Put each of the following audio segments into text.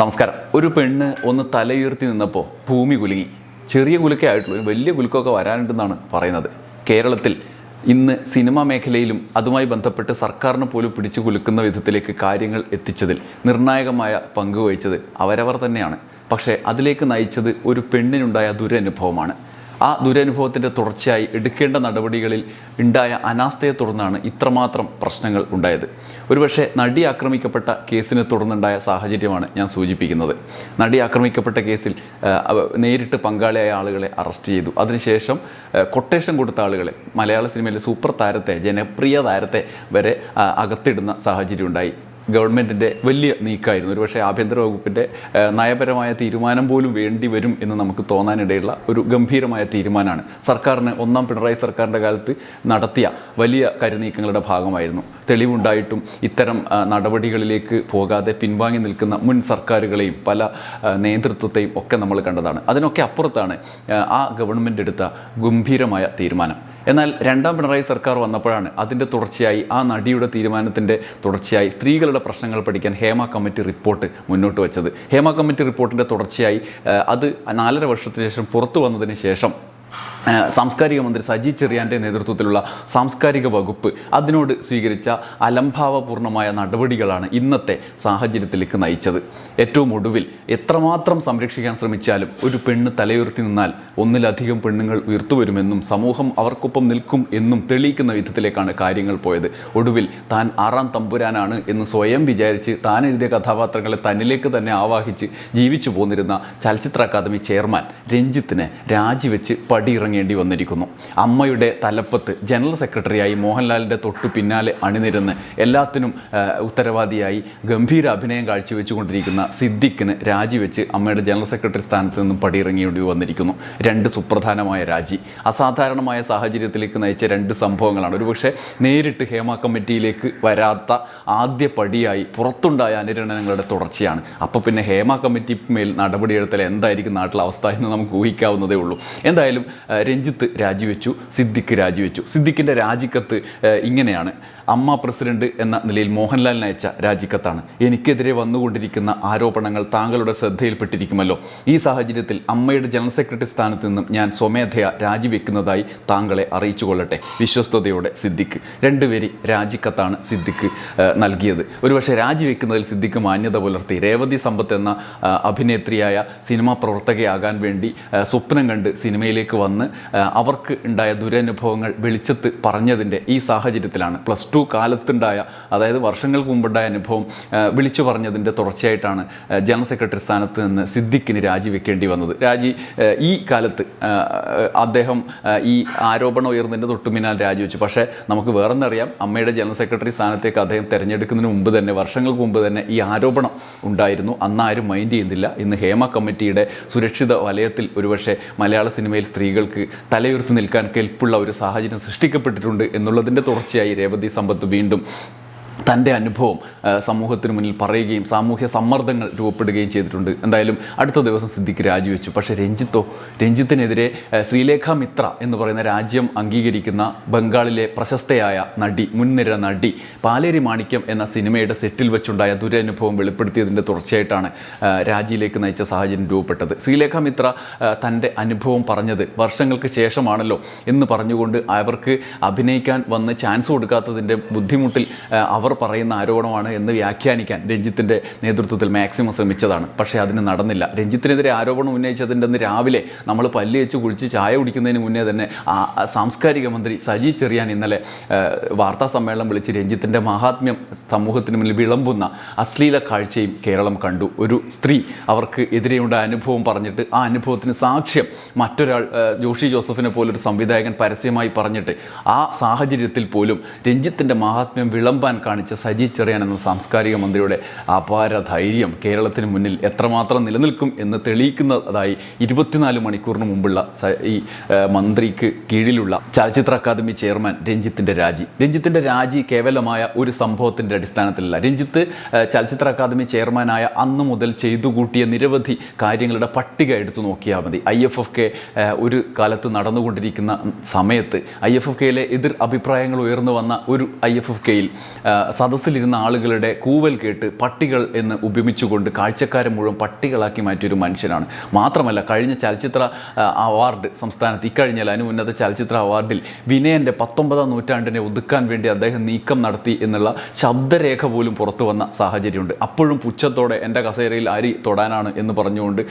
നമസ്കാരം. ഒരു പെണ്ണ് ഒന്ന് തലയുയർത്തി നിന്നപ്പോൾ ഭൂമി കുലുങ്ങി. ചെറിയ കുലുക്കേ ആയിട്ടുള്ളൂ. വലിയ കുലുക്കമൊക്കെ വരാനുണ്ടെന്നാണ് പറയുന്നത്. കേരളത്തിൽ ഇന്ന് സിനിമാ മേഖലയിലും അതുമായി ബന്ധപ്പെട്ട് സർക്കാരിനെ പോലും പിടിച്ചു കുലുക്കുന്ന വിധത്തിലേക്ക് കാര്യങ്ങൾ എത്തിച്ചതിൽ നിർണായകമായ പങ്ക് വഹിച്ചത് അവരവർ തന്നെയാണ്. പക്ഷേ അതിലേക്ക് നയിച്ചത് ഒരു പെണ്ണിനുണ്ടായ ദുരനുഭവമാണ്. ആ ദുരനുഭവത്തിന്റെ തുടർച്ചയായി എടുക്കേണ്ട നടപടികളിൽ ഉണ്ടായ അനാസ്ഥയെ തുടർന്നാണ് ഇത്രമാത്രം പ്രശ്നങ്ങൾ ഉണ്ടായത്. ഒരുപക്ഷെ നടി ആക്രമിക്കപ്പെട്ട കേസിനെ തുടർന്നുണ്ടായ സാഹചര്യമാണ് ഞാൻ സൂചിപ്പിക്കുന്നത്. നടി ആക്രമിക്കപ്പെട്ട കേസിൽ നേരിട്ട് പങ്കാളിയായ ആളുകളെ അറസ്റ്റ് ചെയ്തു. അതിനുശേഷം കൊട്ടേഷൻ കൊടുത്ത ആളുകളെ മലയാള സിനിമയിലെ സൂപ്പർ താരത്തെ ജനപ്രിയ താരത്തെ വരെ അകത്തിടുന്ന സാഹചര്യം ഉണ്ടായി. ഗവൺമെന്റിന്റെ വലിയ നീക്കമായിരുന്നു. ഒരുപക്ഷെ ആഭ്യന്തര വകുപ്പിന്റെ നയപരമായ തീരുമാനം പോലും വേണ്ടി വരും എന്ന് നമുക്ക് തോന്നാനിടയുള്ള ഒരു ഗംഭീരമായ തീരുമാനമാണ്. സർക്കാരിന് ഒന്നാം പിണറായി സർക്കാരിന്റെ കാലത്ത് നടത്തിയ വലിയ കരുനീക്കങ്ങളുടെ ഭാഗമായിരുന്നു. തെളിവുണ്ടായിട്ടും ഇത്തരം നടപടികളിലേക്ക് പോകാതെ പിൻവാങ്ങി നിൽക്കുന്ന മുൻ സർക്കാരുകളെയും പല നേതൃത്വത്തെയും ഒക്കെ നമ്മൾ കണ്ടതാണ്. അതിനൊക്കെ അപ്പുറത്താണ് ആ ഗവൺമെന്റ് എടുത്ത ഗംഭീരമായ തീരുമാനം. എന്നാൽ രണ്ടാം പിണറായി സർക്കാർ വന്നപ്പോഴാണ് അതിന്റെ തുടർച്ചയായി ആ നടിയുടെ തീരുമാനത്തിന്റെ തുടർച്ചയായി സ്ത്രീകളുടെ പ്രശ്നങ്ങൾ പഠിക്കാൻ ഹേമ കമ്മിറ്റി റിപ്പോർട്ട് മുന്നോട്ട് വെച്ചത്. ഹേമ കമ്മിറ്റി റിപ്പോർട്ടിന്റെ തുടർച്ചയായി അത് നാലര വർഷത്തിന് ശേഷം പുറത്തു വന്നതിന് ശേഷം സാംസ്കാരിക മന്ത്രി സജി ചെറിയാന്റെ നേതൃത്വത്തിലുള്ള സാംസ്കാരിക വകുപ്പ് അതിനോട് സ്വീകരിച്ച അലംഭാവപൂർണമായ നടപടികളാണ് ഇന്നത്തെ സാഹചര്യത്തിലേക്ക് നയിച്ചത്. ഏറ്റവും ഒടുവിൽ എത്രമാത്രം സംരക്ഷിക്കാൻ ശ്രമിച്ചാലും ഒരു പെണ്ണ് തലയുയർത്തി നിന്നാൽ ഒന്നിലധികം പെണ്ണുങ്ങൾ ഉയർത്തുവരുമെന്നും സമൂഹം അവർക്കൊപ്പം നിൽക്കും എന്നും തെളിയിക്കുന്ന വിധത്തിലേക്കാണ് കാര്യങ്ങൾ പോയത്. ഒടുവിൽ താൻ ആറാം തമ്പുരാനാണ് എന്ന് സ്വയം വിചാരിച്ച് താൻ എഴുതിയ കഥാപാത്രങ്ങളെ തന്നിലേക്ക് തന്നെ ആവാഹിച്ച് ജീവിച്ചു പോന്നിരുന്ന ചലച്ചിത്ര അക്കാദമി ചെയർമാൻ രഞ്ജിത്തിനെ രാജിവെച്ച് പടിയിറങ്ങേണ്ടി വന്നിരിക്കുന്നു. അമ്മയുടെ തലപ്പത്ത് ജനറൽ സെക്രട്ടറിയായി മോഹൻലാലിന്റെ തൊട്ടു പിന്നാലെ അണിനിരന്ന് എല്ലാത്തിനും ഉത്തരവാദിയായി ഗംഭീര അഭിനയം കാഴ്ചവെച്ചുകൊണ്ടിരിക്കുന്ന സിദ്ദിഖിന് രാജിവെച്ച് അമ്മയുടെ ജനറൽ സെക്രട്ടറി സ്ഥാനത്ത് നിന്നും പടിയിറങ്ങേണ്ടി വന്നിരിക്കുന്നു. രണ്ട് സുപ്രധാനമായ രാജി. അസാധാരണമായ സാഹചര്യത്തിലേക്ക് നയിച്ച രണ്ട് സംഭവങ്ങളാണ്. ഒരുപക്ഷെ നേരിട്ട് ഹേമ കമ്മിറ്റിയിലേക്ക് വരാത്ത ആദ്യ പടിയായി പുറത്തുണ്ടായ അനുരണനങ്ങളുടെ തുടർച്ചയാണ്. അപ്പോൾ പിന്നെ ഹേമ കമ്മിറ്റി മേൽ നടപടിയെടുത്താൽ എന്തായിരിക്കും നാട്ടിലെ അവസ്ഥ എന്ന് നമുക്ക് ഊഹിക്കാവുന്നതേ ഉള്ളൂ. എന്തായാലും രഞ്ജിത്ത് രാജിവെച്ചു സിദ്ദിഖ് രാജിവെച്ചു. സിദ്ദിഖിന്റെ രാജിക്കത്ത് ഇങ്ങനെയാണ്. അമ്മ പ്രസിഡന്റ് എന്ന നിലയിൽ മോഹൻലാലിന് അയച്ച രാജിക്കത്താണ്. എനിക്കെതിരെ വന്നുകൊണ്ടിരിക്കുന്ന ആരോപണങ്ങൾ താങ്കളുടെ ശ്രദ്ധയിൽപ്പെട്ടിരിക്കുമല്ലോ. ഈ സാഹചര്യത്തിൽ അമ്മയുടെ ജനറൽ സെക്രട്ടറി സ്ഥാനത്ത് നിന്നും ഞാൻ സ്വമേധയാ രാജിവെക്കുന്നതായി താങ്കളെ അറിയിച്ചു കൊള്ളട്ടെ വിശ്വസ്തയോടെ സിദ്ദിഖ്. രണ്ടുപേരി രാജിക്കത്താണ് സിദ്ദിഖ് നൽകിയത്. ഒരുപക്ഷെ രാജിവെക്കുന്നതിൽ സിദ്ദിഖ് മാന്യത പുലർത്തി രേവതി സമ്പത്ത് എന്ന അഭിനേത്രിയായ സിനിമാ പ്രവർത്തകയാകാൻ വേണ്ടി സ്വപ്നം കണ്ട് സിനിമയിലേക്ക് വന്ന് അവർക്ക് ഉണ്ടായ ദുരനുഭവങ്ങൾ വെളിച്ചത്ത് പറഞ്ഞതിന്റെ ഈ സാഹചര്യത്തിലാണ്. പ്ലസ് ടു കാലത്തുണ്ടായ അതായത് വർഷങ്ങൾക്ക് മുമ്പുണ്ടായ അനുഭവം വിളിച്ചു പറഞ്ഞതിന്റെ തുടർച്ചയായിട്ടാണ് ജനറൽ സെക്രട്ടറി സ്ഥാനത്ത് നിന്ന് സിദ്ദിഖിന് രാജിവെക്കേണ്ടി വന്നത്. രാജി ഈ കാലത്ത് അദ്ദേഹം ഈ ആരോപണം ഉയർന്നതിന്റെ തൊട്ടുമിനാൽ രാജിവെച്ചു. പക്ഷേ നമുക്ക് വേറെന്നറിയാം അമ്മയുടെ ജനറൽ സെക്രട്ടറി സ്ഥാനത്തേക്ക് അദ്ദേഹം തിരഞ്ഞെടുക്കുന്നതിന് മുമ്പ് തന്നെ വർഷങ്ങൾക്ക് മുമ്പ് തന്നെ ഈ ആരോപണം ഉണ്ടായിരുന്നു. അന്ന് ആരും മൈൻഡ് ചെയ്യുന്നില്ല. ഇന്ന് ഹേമ കമ്മിറ്റിയുടെ സുരക്ഷിത വലയത്തിൽ ഒരുപക്ഷെ മലയാള സിനിമയിൽ സ്ത്രീകൾക്ക് തലയുയർത്തി നിൽക്കാൻ കെൽപ്പുള്ള ഒരു സാഹചര്യം സൃഷ്ടിക്കപ്പെട്ടിട്ടുണ്ട് എന്നുള്ളതിന്റെ തുടർച്ചയായി രേവതി സമ്പത്ത് വീണ്ടും തന്റെ അനുഭവം സമൂഹത്തിന് മുന്നിൽ പറയുകയും സാമൂഹ്യ സമ്മർദ്ദങ്ങൾ രൂപപ്പെടുകയും ചെയ്തിട്ടുണ്ട്. എന്തായാലും അടുത്ത ദിവസം സിദ്ദിഖ് രാജിവെച്ചു. പക്ഷേ രഞ്ജിത്തോ രഞ്ജിത്തിനെതിരെ ശ്രീലേഖ മിത്ര എന്ന് പറയുന്ന രാജ്യം അംഗീകരിക്കുന്ന ബംഗാളിലെ പ്രശസ്തയായ നടി മുൻനിര നടി പാലേരി മാണിക്യം എന്ന സിനിമയുടെ സെറ്റിൽ വെച്ചുണ്ടായ ദുരനുഭവം വെളിപ്പെടുത്തിയതിന്റെ തുടർച്ചയായിട്ടാണ് രാജിയിലേക്ക് നയിച്ച സാഹചര്യം രൂപപ്പെട്ടത്. ശ്രീലേഖ മിത്ര തന്റെ അനുഭവം പറഞ്ഞത് വർഷങ്ങൾക്ക് ശേഷമാണല്ലോ എന്ന് പറഞ്ഞുകൊണ്ട് അവർക്ക് അഭിനയിക്കാൻ വന്ന് ചാൻസ് കൊടുക്കാത്തതിന്റെ ബുദ്ധിമുട്ടിൽ ആ, പറയുന്ന ആരോപണമാണ് എന്ന് വ്യാഖ്യാനിക്കാൻ രഞ്ജിത്തിന്റെ നേതൃത്വത്തിൽ മാക്സിമം ശ്രമിച്ചതാണ്. പക്ഷേ അതിന് നടന്നില്ല. രഞ്ജിത്തിനെതിരെ ആരോപണം ഉന്നയിച്ചതിന്റെ രാവിലെ നമ്മൾ പല്ല് വെച്ച് കുളിച്ച് ചായ കുടിക്കുന്നതിന് മുന്നേ തന്നെ ആ സാംസ്കാരിക മന്ത്രി സജി ചെറിയാൻ ഇന്നലെ വാർത്താ സമ്മേളനം വിളിച്ച് രഞ്ജിത്തിന്റെ മഹാത്മ്യം സമൂഹത്തിന് മുന്നിൽ വിളമ്പുന്ന അശ്ലീല കാഴ്ചയും കേരളം കണ്ടു. ഒരു സ്ത്രീ അവർക്ക് എതിരെയുണ്ടായ അനുഭവം പറഞ്ഞിട്ട് ആ അനുഭവത്തിന് സാക്ഷ്യം മറ്റൊരാൾ ജോഷി ജോസഫിനെ പോലൊരു സംവിധായകൻ പരസ്യമായി പറഞ്ഞിട്ട് ആ സാഹചര്യത്തിൽ പോലും രഞ്ജിത്തിന്റെ മഹാത്മ്യം വിളമ്പാൻ കാണിച്ച സജി ചെറിയാൻ എന്ന സാംസ്കാരിക മന്ത്രിയുടെ അപാര ധൈര്യം കേരളത്തിന് മുന്നിൽ എത്രമാത്രം നിലനിൽക്കും എന്ന് തെളിയിക്കുന്നതായി ഇരുപത്തിനാല് മണിക്കൂറിന് മുമ്പുള്ള ഈ മന്ത്രിക്ക് കീഴിലുള്ള ചലച്ചിത്ര അക്കാദമി ചെയർമാൻ രഞ്ജിത്തിന്റെ രാജി. രഞ്ജിത്തിന്റെ രാജി കേവലമായ ഒരു സംഭവത്തിന്റെ അടിസ്ഥാനത്തിലല്ല. രഞ്ജിത്ത് ചലച്ചിത്ര അക്കാദമി ചെയർമാനായ അന്ന് മുതൽ ചെയ്തു കൂട്ടിയ നിരവധി കാര്യങ്ങളുടെ പട്ടിക എടുത്തു നോക്കിയാൽ മതി. ഐ എഫ് എഫ് കെ ഒരു കാലത്ത് നടന്നുകൊണ്ടിരിക്കുന്ന സമയത്ത് ഐ എഫ് എഫ് കെയിലെ എതിർ അഭിപ്രായങ്ങൾ ഉയർന്നു വന്ന ഒരു ഐ എഫ് എഫ് കെയിൽ സദസ്സിലിരുന്ന ആളുകളുടെ കൂവൽ കേട്ട് പട്ടികൾ എന്ന് ഉപമിച്ചുകൊണ്ട് കാഴ്ചക്കാരെ മുഴുവൻ പട്ടികളാക്കി മാറ്റിയൊരു മനുഷ്യനാണ്. മാത്രമല്ല കഴിഞ്ഞ ചലച്ചിത്ര അവാർഡ് സംസ്ഥാനത്ത് ഇക്കഴിഞ്ഞാൽ അനുന്നത ചലച്ചിത്ര അവാർഡിൽ വിനയന്റെ പത്തൊമ്പതാം നൂറ്റാണ്ടിനെ ഒതുക്കാൻ വേണ്ടി അദ്ദേഹം നീക്കം നടത്തി എന്നുള്ള ശബ്ദരേഖ പോലും പുറത്തു വന്ന സാഹചര്യമുണ്ട്. അപ്പോഴും പുച്ഛത്തോടെ എന്റെ കസേരയിൽ അരി തൊടാനാണ് എന്ന് പറഞ്ഞുകൊണ്ട്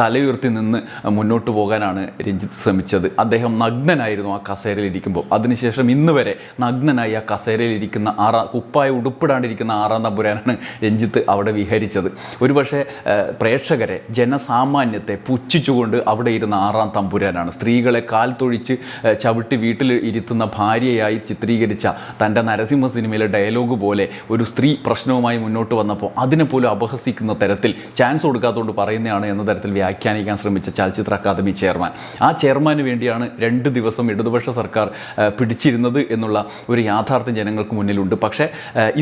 തലയുയർത്തി നിന്ന് മുന്നോട്ട് പോകാനാണ് രഞ്ജിത്ത് ശ്രമിച്ചത്. അദ്ദേഹം നഗ്നനായിരുന്നു ആ കസേരയിൽ ഇരിക്കുമ്പോൾ. അതിനുശേഷം ഇന്ന് വരെ നഗ്നനായി ആ കസേരയിൽ ഇരിക്കുന്ന ആറാ കുപ്പായ ഉടുപ്പിടാണ്ടിരിക്കുന്ന ആറാം തമ്പുരാനാണ് രഞ്ജിത്ത് അവിടെ വിഹരിച്ചത്. ഒരുപക്ഷെ പ്രേക്ഷകരെ ജനസാമാന്യത്തെ പുച്ഛിച്ചുകൊണ്ട് അവിടെ ഇരുന്ന ആറാം തമ്പുരാനാണ്. സ്ത്രീകളെ കാൽ തൊഴിച്ച് ചവിട്ടി വീട്ടിൽ ഇരുത്തുന്ന ഭാര്യയായി ചിത്രീകരിച്ച തന്റെ നരസിംഹ സിനിമയിലെ ഡയലോഗ് പോലെ ഒരു സ്ത്രീ പ്രശ്നവുമായി മുന്നോട്ട് വന്നപ്പോൾ അതിനെ പോലും അപഹസിക്കുന്ന തരത്തിൽ ചാൻസ് കൊടുക്കാത്തതുകൊണ്ട് പറയുന്നതാണ് എന്ന തരത്തിൽ വ്യാഖ്യാനിക്കാൻ ശ്രമിച്ച ചലച്ചിത്ര അക്കാദമി ചെയർമാൻ. ആ ചെയർമാന് വേണ്ടിയാണ് രണ്ട് ദിവസം ഇടതുപക്ഷ സർക്കാർ പിടിച്ചിരുന്നത് എന്നുള്ള ഒരു യാഥാർത്ഥ്യം ജനങ്ങൾക്ക് മുന്നിലുണ്ട്. പക്ഷേ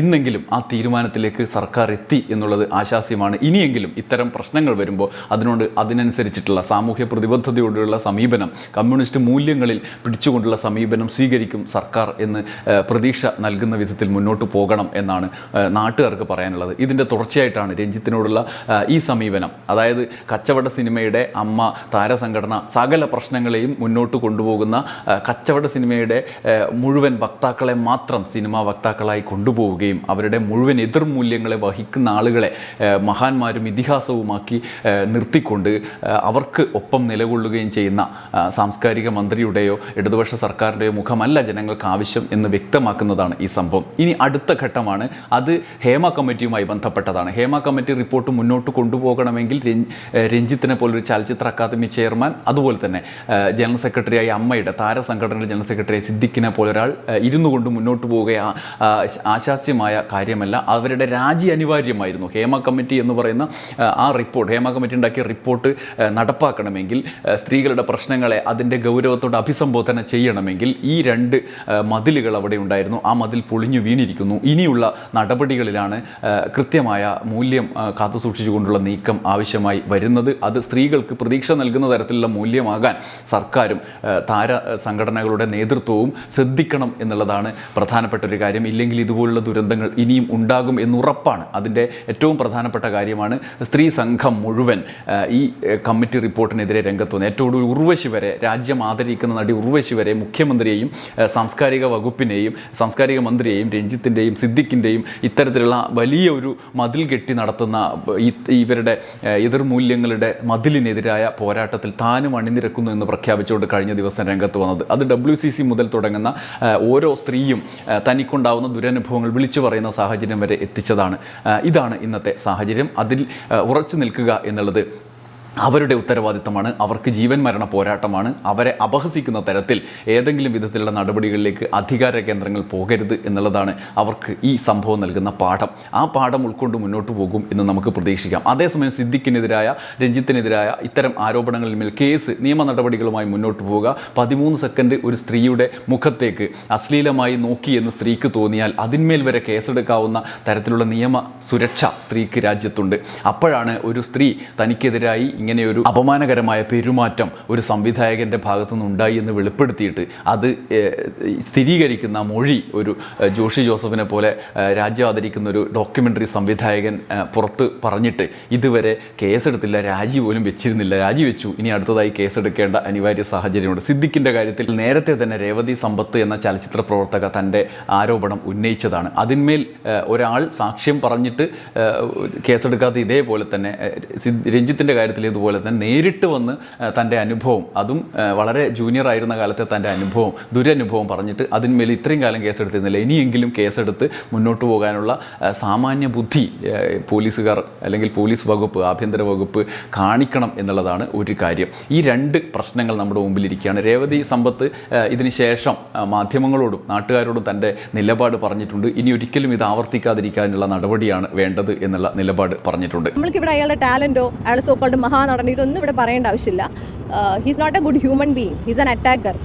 ഇന്നെങ്കിലും ആ തീരുമാനത്തിലേക്ക് സർക്കാർ എത്തി എന്നുള്ളത് ആശാസ്യമാണ്. ഇനിയെങ്കിലും ഇത്തരം പ്രശ്നങ്ങൾ വരുമ്പോൾ അതിനോട് അതിനനുസരിച്ചിട്ടുള്ള സാമൂഹ്യ പ്രതിബദ്ധതയോടുള്ള സമീപനം കമ്മ്യൂണിസ്റ്റ് മൂല്യങ്ങളിൽ പിടിച്ചുകൊണ്ടുള്ള സമീപനം സ്വീകരിക്കും സർക്കാർ എന്ന് പ്രതീക്ഷ നൽകുന്ന വിധത്തിൽ മുന്നോട്ട് പോകണം എന്നാണ് നാട്ടുകാർക്ക് പറയാനുള്ളത്. ഇതിന്റെ തുടർച്ചയായിട്ടാണ് രഞ്ജിത്തിനോടുള്ള ഈ സമീപനം. അതായത് കച്ചവട സിനിമയുടെ അമ്മ താരസംഘടന സകല പ്രശ്നങ്ങളെയും മുന്നോട്ട് കൊണ്ടുപോകുന്ന കച്ചവട സിനിമയുടെ മുഴുവൻ വക്താക്കളെ മാത്രം സിനിമാ വക്താക്കളായി കൊണ്ടുപോവുകയും അവരുടെ മുഴുവൻ എതിർമൂല്യങ്ങളെ വഹിക്കുന്ന ആളുകളെ മഹാന്മാരും ഇതിഹാസവുമാക്കി നിർത്തിക്കൊണ്ട് അവർക്ക് ഒപ്പം നിലകൊള്ളുകയും ചെയ്യുന്ന സാംസ്കാരിക മന്ത്രിയുടെയോ ഇടതുപക്ഷ സർക്കാരിന്റെയോ മുഖമല്ല ജനങ്ങൾക്ക് ആവശ്യം എന്ന് വ്യക്തമാക്കുന്നതാണ് ഈ സംഭവം. ഇനി അടുത്ത ഘട്ടമാണ്. അത് ഹേമ കമ്മിറ്റിയുമായി ബന്ധപ്പെട്ടതാണ്. ഹേമ കമ്മിറ്റി റിപ്പോർട്ട് മുന്നോട്ട് കൊണ്ടുപോകണമെങ്കിൽ രഞ്ജിത്തിനെ പോലൊരു ചലച്ചിത്ര അക്കാദമി ചെയർമാൻ അതുപോലെ തന്നെ ജനറൽ സെക്രട്ടറിയായ അമ്മയുടെ താരസംഘടനയുടെ ജനറൽ സെക്രട്ടറി സിദ്ദിഖിനെ പോലൊരാൾ ഇരുന്നു കൊണ്ട് മുന്നോട്ട് പോവുക ആശാസ്യമായ കാര്യമല്ല അവരുടെ രാജി അനിവാര്യമായിരുന്നു. ഹേമ കമ്മിറ്റി എന്ന് പറയുന്ന ആ റിപ്പോർട്ട് ഹേമ കമ്മിറ്റി ഉണ്ടാക്കിയ റിപ്പോർട്ട് നടപ്പാക്കണമെങ്കിൽ സ്ത്രീകളുടെ പ്രശ്നങ്ങളെ അതിന്റെ ഗൗരവത്തോട് അഭിസംബോധന ചെയ്യണമെങ്കിൽ ഈ രണ്ട് മതിലുകൾ അവിടെ ഉണ്ടായിരുന്നു. ആ മതിൽ പൊളിഞ്ഞു വീണിരിക്കുന്നു. ഇനിയുള്ള നടപടികളിലാണ് കൃത്യമായ മൂല്യം കാത്തുസൂക്ഷിച്ചുകൊണ്ടുള്ള കാത്തു സൂക്ഷിച്ചുകൊണ്ടുള്ള നീക്കം ആവശ്യമായി വരുന്നത്. അത് സ്ത്രീകൾക്ക് പ്രതീക്ഷ നൽകുന്ന തരത്തിലുള്ള മൂല്യമാകാൻ സർക്കാരും താര സംഘടനകളുടെ നേതൃത്വവും ശ്രദ്ധിക്കണം എന്നുള്ളതാണ് പ്രധാനപ്പെട്ട ഒരു കാര്യം. ഇല്ലെങ്കിൽ ഇതുപോലുള്ള ദുരന്തങ്ങൾ ഇനിയും ഉണ്ടാകും എന്നുറപ്പാണ്. അതിന്റെ ഏറ്റവും പ്രധാനപ്പെട്ട കാര്യമാണ് സ്ത്രീ സംഘം മുഴുവൻ ഈ കമ്മിറ്റി റിപ്പോർട്ടിനെതിരെ രംഗത്ത് വന്നു ഏറ്റവും ഉർവശി വരെ രാജ്യം ആദരിക്കുന്ന നടി ഉർവശി വരെ മുഖ്യമന്ത്രിയെയും സാംസ്കാരിക വകുപ്പിനെയും സാംസ്കാരിക മന്ത്രിയെയും രഞ്ജിത്തിന്റെയും സിദ്ദിഖിന്റെയും ഇത്തരത്തിലുള്ള വലിയ ഒരു മതിൽ കെട്ടി നടത്തുന്ന ഇവരുടെ എതിർമൂല്യങ്ങളുടെ മതിലിനെതിരായ പോരാട്ടത്തിൽ താനും അണിനിരക്കുന്നു എന്ന് പ്രഖ്യാപിച്ചുകൊണ്ട് കഴിഞ്ഞ ദിവസം രംഗത്ത് വന്നത്. അത് ഡബ്ല്യു സി സി മുതൽ തുടങ്ങുന്ന ഓരോ സ്ത്രീയും തനിക്കുണ്ടാവുന്ന ദുരനുഭവങ്ങൾ വിളിച്ചു പറയുന്ന സാഹചര്യം വരെ എത്തിച്ചതാണ്. ഇതാണ് ഇന്നത്തെ സാഹചര്യം. അതിൽ ഉറച്ചു നിൽക്കുക എന്നുള്ളത് അവരുടെ ഉത്തരവാദിത്തമാണ് അവർക്ക് ജീവൻ മരണ പോരാട്ടമാണ് അവരെ അപഹസിക്കുന്ന തരത്തിൽ ഏതെങ്കിലും വിധത്തിലുള്ള നടപടികളിലേക്ക് അധികാര കേന്ദ്രങ്ങൾ പോകരുത് എന്നുള്ളതാണ് അവർക്ക് ഈ സംഭവം നൽകുന്ന പാഠം. ആ പാഠം ഉൾക്കൊണ്ട് മുന്നോട്ട് പോകും എന്ന് നമുക്ക് പ്രതീക്ഷിക്കാം. അതേസമയം സിദ്ദിഖിനെതിരായ രഞ്ജിത്തിനെതിരായ ഇത്തരം ആരോപണങ്ങളിൽ മേൽ കേസ് നിയമ നടപടികളുമായി മുന്നോട്ട് പോവുക. പതിമൂന്ന് സെക്കൻഡ് ഒരു സ്ത്രീയുടെ മുഖത്തേക്ക് അശ്ലീലമായി നോക്കി എന്ന് സ്ത്രീക്ക് തോന്നിയാൽ അതിന്മേൽ വരെ കേസെടുക്കാവുന്ന തരത്തിലുള്ള നിയമ സുരക്ഷ സ്ത്രീക്ക് രാജ്യത്തുണ്ട്. അപ്പോഴാണ് ഒരു സ്ത്രീ തനിക്കെതിരായി ഇങ്ങനെയൊരു അപമാനകരമായ പെരുമാറ്റം ഒരു സംവിധായകന്റെ ഭാഗത്തുനിന്ന് ഉണ്ടായി എന്ന് വെളിപ്പെടുത്തിയിട്ട് അത് സ്ഥിരീകരിക്കുന്ന മൊഴി ഒരു ജോഷി ജോസഫിനെ പോലെ രാജ്യം ആദരിക്കുന്ന ഒരു ഡോക്യുമെന്ററി സംവിധായകൻ പുറത്ത് പറഞ്ഞിട്ട് ഇതുവരെ കേസെടുത്തില്ല രാജി പോലും വെച്ചിരുന്നില്ല. രാജി വെച്ചു. ഇനി അടുത്തതായി കേസെടുക്കേണ്ട അനിവാര്യ സാഹചര്യമുണ്ട്. സിദ്ദിഖിന്റെ കാര്യത്തിൽ നേരത്തെ തന്നെ രേവതി സമ്പത്ത് എന്ന ചലച്ചിത്ര പ്രവർത്തക തന്റെ ആരോപണം ഉന്നയിച്ചതാണ്. അതിന്മേൽ ഒരാൾ സാക്ഷ്യം പറഞ്ഞിട്ട് കേസെടുക്കാത്ത ഇതേപോലെ തന്നെ രഞ്ജിത്തിന്റെ കാര്യത്തിൽ ഇതുപോലെ തന്നെ നേരിട്ട് വന്ന് തന്റെ അനുഭവം അതും വളരെ ജൂനിയർ ആയിരുന്ന കാലത്തെ തന്റെ അനുഭവം ദുരനുഭവം പറഞ്ഞിട്ട് അതിന്മേൽ ഇത്രയും കാലം കേസെടുത്തിരുന്നില്ല. ഇനിയെങ്കിലും കേസെടുത്ത് മുന്നോട്ട് പോകാനുള്ള സാമാന്യ ബുദ്ധി പോലീസുകാർ അല്ലെങ്കിൽ പോലീസ് വകുപ്പ് ആഭ്യന്തര വകുപ്പ് കാണിക്കണം എന്നുള്ളതാണ് ഒരു കാര്യം. ഈ രണ്ട് പ്രശ്നങ്ങൾ നമ്മുടെ മുമ്പിലിരിക്കുകയാണ്. രേവതി സമ്പത്ത് ഇതിന് ശേഷം മാധ്യമങ്ങളോടും നാട്ടുകാരോടും തന്റെ നിലപാട് പറഞ്ഞിട്ടുണ്ട്. ഇനി ഒരിക്കലും ഇത് ആവർത്തിക്കാതിരിക്കാനുള്ള നടപടിയാണ് വേണ്ടത് എന്നുള്ള നിലപാട് പറഞ്ഞിട്ടുണ്ട്. നമ്മൾക്ക് ഇവിടെ അയാളുടെ ടാലന്റോ അയാളുടെ സോക്കോൾഡ് മഹാനടനോ ഇതൊന്നും ഇവിടെ പറയേണ്ട ആവശ്യമില്ല. He's not a good human being he's an attacker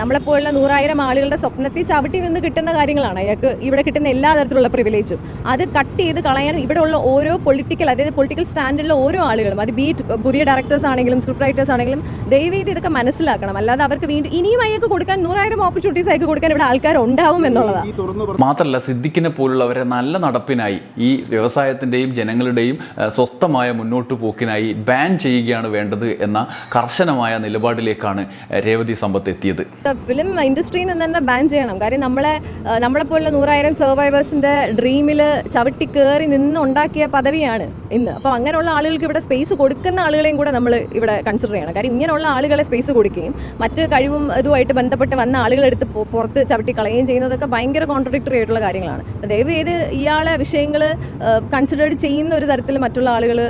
നമ്മളെപ്പോലുള്ള നൂറായിരം ആളുകളുടെ സ്വപ്നത്തിൽ ചവിട്ടി നിന്ന് കിട്ടുന്ന കാര്യങ്ങളാണ്. അയാൾക്ക് ഇവിടെ കിട്ടുന്ന എല്ലാ തരത്തിലുള്ള പ്രിവിലേജും അത് കട്ട് ചെയ്ത് കളയാൻ ഇവിടെയുള്ള ഉള്ള ഓരോ പൊളിറ്റിക്കൽ അതായത് പൊളിറ്റിക്കൽ സ്റ്റാൻഡിലുള്ള ഓരോ ആളുകളും അത് ബീറ്റ് പുതിയ ഡയറക്ടേഴ്സ് ആണെങ്കിലും സ്ക്രിപ്റ്റ് റൈറ്റേഴ്സ് ആണെങ്കിലും ദയവീത് ഇതൊക്കെ മനസ്സിലാക്കണം. അല്ലാതെ അവർക്ക് വീണ്ടും ഇനിയും അയാൾക്ക് കൊടുക്കാൻ നൂറായിരം ഓപ്പർച്യൂണിറ്റീസ് അയക്ക് കൊടുക്കാൻ ഇവിടെ ആൾക്കാർ ഉണ്ടാവും എന്നുള്ളതാണ് മാത്രമല്ല സിദ്ദിഖിനെ പോലുള്ളവരെ നല്ല നടപ്പിനായി ഈ വ്യവസായത്തിന്റെയും ജനങ്ങളുടെയും സ്വസ്ഥമായ മുന്നോട്ട് പോക്കിനായി ബാൻ ചെയ്യുകയാണ് വേണ്ടത് എന്ന കർശനമായ നിലപാടിലേക്കാണ് രേവതി സമ്പത്ത് എത്തിയത്. ഫിലിം ഇൻഡസ്ട്രിയിൽ നിന്ന് തന്നെ ബാൻ ചെയ്യണം. കാര്യം നമ്മളെ നമ്മളെ നമ്മളെപ്പോലുള്ള നൂറായിരം സർവൈവേഴ്സിന്റെ ഡ്രീമിൽ ചവിട്ടി കയറി നിന്ന് ഉണ്ടാക്കിയ പദവിയാണ് ഇന്ന്. അപ്പോൾ അങ്ങനെയുള്ള ആളുകൾക്ക് ഇവിടെ സ്പേസ് കൊടുക്കുന്ന ആളുകളെയും കൂടെ നമ്മൾ ഇവിടെ കൺസിഡർ ചെയ്യണം. കാര്യം ഇങ്ങനെയുള്ള ആളുകളെ സ്പേസ് കൊടുക്കുകയും മറ്റ് കഴിവും ഇതുമായിട്ട് ബന്ധപ്പെട്ട് വന്ന ആളുകളെടുത്ത് പുറത്ത് ചവിട്ടി കളയുകയും ചെയ്യുന്നതൊക്കെ ഭയങ്കര കോൺട്രഡിക്ടറി ആയിട്ടുള്ള കാര്യങ്ങളാണ്. ദയവ് ചെയ്ത് ഇയാളെ വിഷയങ്ങൾ കൺസിഡർ ചെയ്യുന്ന ഒരു തരത്തിൽ മറ്റുള്ള ആളുകൾ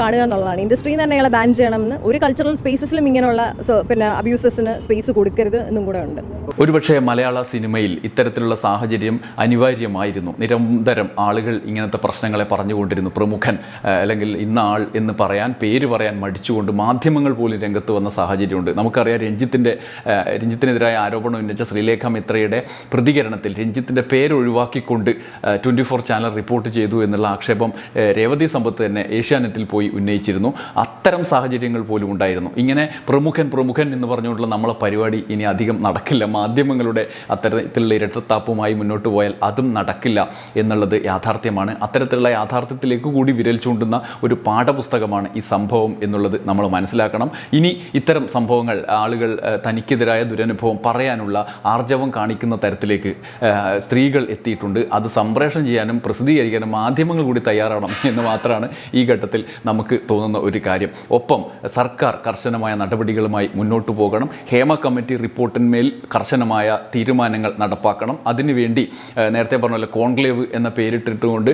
കാണുക എന്നുള്ളതാണ്. ഇൻഡസ്ട്രിയിൽ നിന്ന് തന്നെ അയാളെ ബാൻ ചെയ്യണമെന്ന് ഒരു കൾച്ചറൽ സ്പേസസിലും ഇങ്ങനെയുള്ള പിന്നെ അബ്യൂസസിന് സ്പേസ് കൊടുക്കരുത് എന്നും കൂടെ ഉണ്ട്. ഒരുപക്ഷെ മലയാള സിനിമയിൽ ഇത്തരത്തിലുള്ള സാഹചര്യം അനിവാര്യമായിരുന്നു. നിരന്തരം ആളുകൾ ഇങ്ങനത്തെ പ്രശ്നങ്ങളെ പറഞ്ഞുകൊണ്ടിരുന്നു. പ്രമുഖൻ അല്ലെങ്കിൽ ഇന്ന ആൾ എന്ന് പറയാൻ പേര് പറയാൻ മടിച്ചുകൊണ്ട് മാധ്യമങ്ങൾ പോലും രംഗത്ത് വന്ന സാഹചര്യമുണ്ട്. നമുക്കറിയാം രഞ്ജിത്തിന്റെ രഞ്ജിത്തിനെതിരായ ആരോപണം ഉന്നയിച്ച ശ്രീലേഖ മിത്രയുടെ പ്രതികരണത്തിൽ രഞ്ജിത്തിന്റെ പേര് ഒഴിവാക്കിക്കൊണ്ട് ട്വന്റി ഫോർ ചാനൽ റിപ്പോർട്ട് ചെയ്തു എന്നുള്ള ആക്ഷേപം രേവതി സമ്പത്ത് തന്നെ ഏഷ്യാനെറ്റിൽ പോയി ഉന്നയിച്ചിരുന്നു. അത്തരം സാഹചര്യങ്ങൾ പോലും ഉണ്ടായിരുന്നു. ഇങ്ങനെ പ്രമുഖൻ പ്രമുഖൻ എന്ന് പറഞ്ഞുകൊണ്ടുള്ള നമ്മളെ പരിപാടി ഇനി അധികം നടക്കില്ല. മാധ്യമങ്ങളുടെ അത്തരത്തിലുള്ള ഇരട്ടത്താപ്പുമായി മുന്നോട്ട് പോയാൽ അതും നടക്കില്ല എന്നുള്ളത് യാഥാർത്ഥ്യമാണ്. അത്തരത്തിലുള്ള യാഥാർത്ഥ്യത്തിലേക്ക് കൂടി വിരൽ ചൂണ്ടുന്ന ഒരു പാഠപുസ്തകമാണ് ഈ സംഭവം എന്നുള്ളത് നമ്മൾ മനസ്സിലാക്കണം. ഇനി ഇത്തരം സംഭവങ്ങൾ ആളുകൾ തനിക്കെതിരായ ദുരനുഭവം പറയാനുള്ള ആർജവം കാണിക്കുന്ന തരത്തിലേക്ക് സ്ത്രീകൾ എത്തിയിട്ടുണ്ട്. അത് സംപ്രേഷണം ചെയ്യാനും പ്രസിദ്ധീകരിക്കാനും മാധ്യമങ്ങൾ കൂടി തയ്യാറാവണം എന്ന് മാത്രമാണ് ഈ ഘട്ടത്തിൽ നമുക്ക് തോന്നുന്ന ഒരു കാര്യം. ഒപ്പം സർക്കാർ കർശനമായ നടപടികളുമായി മുന്നോട്ട് പോകണം. ഹേമ കമ്മിറ്റി റിപ്പോർട്ടിന്മേൽ കർശനമായ തീരുമാനങ്ങൾ നടപ്പാക്കണം. അതിനുവേണ്ടി നേരത്തെ പറഞ്ഞ കോൺക്ലേവ് എന്ന പേരിട്ടിട്ടുകൊണ്ട്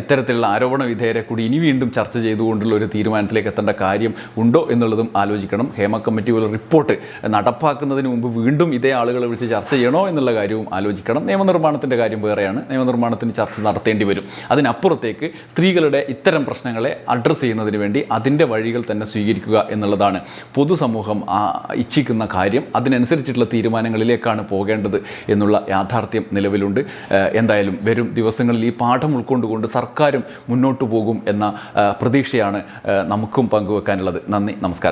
ഇത്തരത്തിലുള്ള ആരോപണ വിധേയരെ കൂടി ഇനി വീണ്ടും ചർച്ച ചെയ്തുകൊണ്ടുള്ള ഒരു തീരുമാനത്തിലേക്ക് എത്തേണ്ട കാര്യം ഉണ്ടോ എന്നുള്ളതും ആലോചിക്കണം. ഹേമ കമ്മിറ്റി പോലെ റിപ്പോർട്ട് നടപ്പാക്കുന്നതിന് മുമ്പ് വീണ്ടും ഇതേ ആളുകളെ വിളിച്ച് ചർച്ച ചെയ്യണോ എന്നുള്ള കാര്യവും ആലോചിക്കണം. നിയമനിർമ്മാണത്തിന്റെ കാര്യം വേറെയാണ്. നിയമനിർമ്മാണത്തിന് ചർച്ച നടത്തേണ്ടി വരും. അതിനപ്പുറത്തേക്ക് സ്ത്രീകളുടെ ഇത്തരം പ്രശ്നങ്ങളെ അഡ്രസ്സ് ചെയ്യുന്നതിന് വേണ്ടി അതിന്റെ വഴികൾ തന്നെ സ്വീകരിക്കുക എന്നുള്ളതാണ്. പൊതുസമൂഹം ഇച്ഛിക്കുന്ന കാര്യം അതിനനുസരിച്ചിട്ടുള്ള തീരുമാനങ്ങളിലേക്കാണ് പോകേണ്ടത് എന്നുള്ള യാഥാർത്ഥ്യം നിലവിലുണ്ട്. എന്തായാലും വരും ദിവസങ്ങളിൽ ഈ പാഠം ഉൾക്കൊണ്ടുകൊണ്ട് സർക്കാരും മുന്നോട്ട് പോകും എന്ന പ്രതീക്ഷയാണ് നമുക്കും പങ്കുവെക്കാനുള്ളത്. നന്ദി നമസ്കാരം.